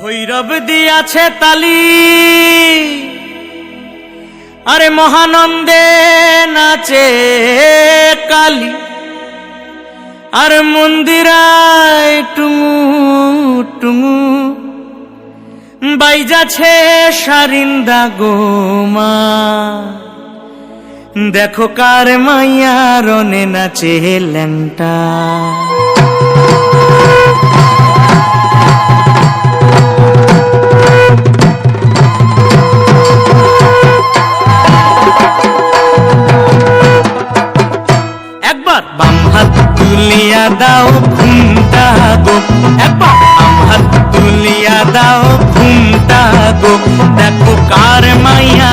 ভৈরব দিয়াছে তালি। আরে মহানন্দে নাচে কালী। আর মন্দিরায় টুঙু টুঙু বাইজাছে সারিন্দা গোমা। দেখো কার মাইয়া রনে নাচে ল্যাংটা। দাও ঘুমটা গো। বাম হাত তুলিয়া দাও ঘুমটা গো। দেখো কার মাইয়া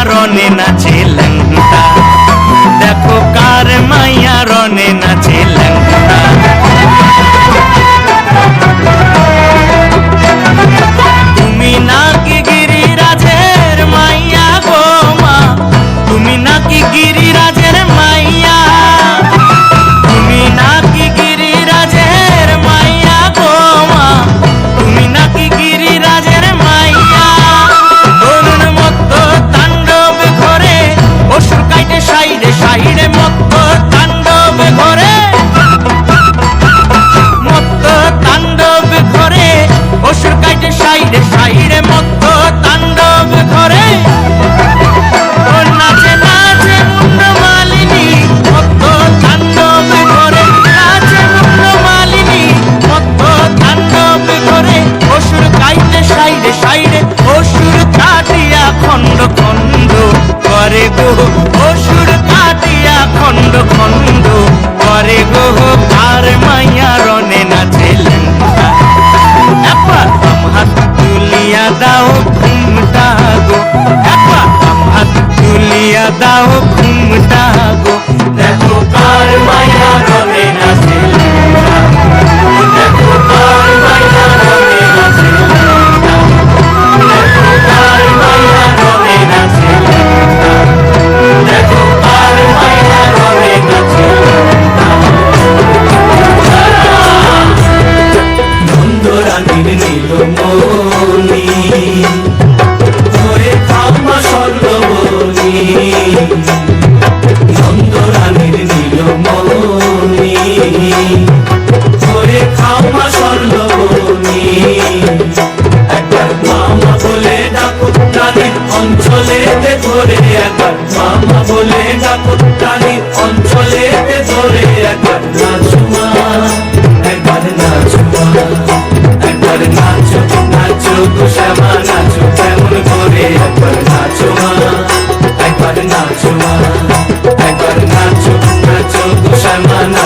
সাইরে সাইডে মত্ত তাণ্ডব ঘরে। দাও ঘুমটা গো। একবার হাত তুলিয়া দাও ঘুমটা গো। দেখো কার মায়া রনে নাচে। দেখো কার নীলমণি হয়ে খাম্বা স্বর্ণমণি নন্দরানীর নীলমণি হয়ে খাম্বা স্বর্ণমণি একবার মামা বলে ডাকো রানীর অঞ্চলে ধরে একবার মামা বলে ডাকো রানীর অঞ্চলে ধরে একবার man, man.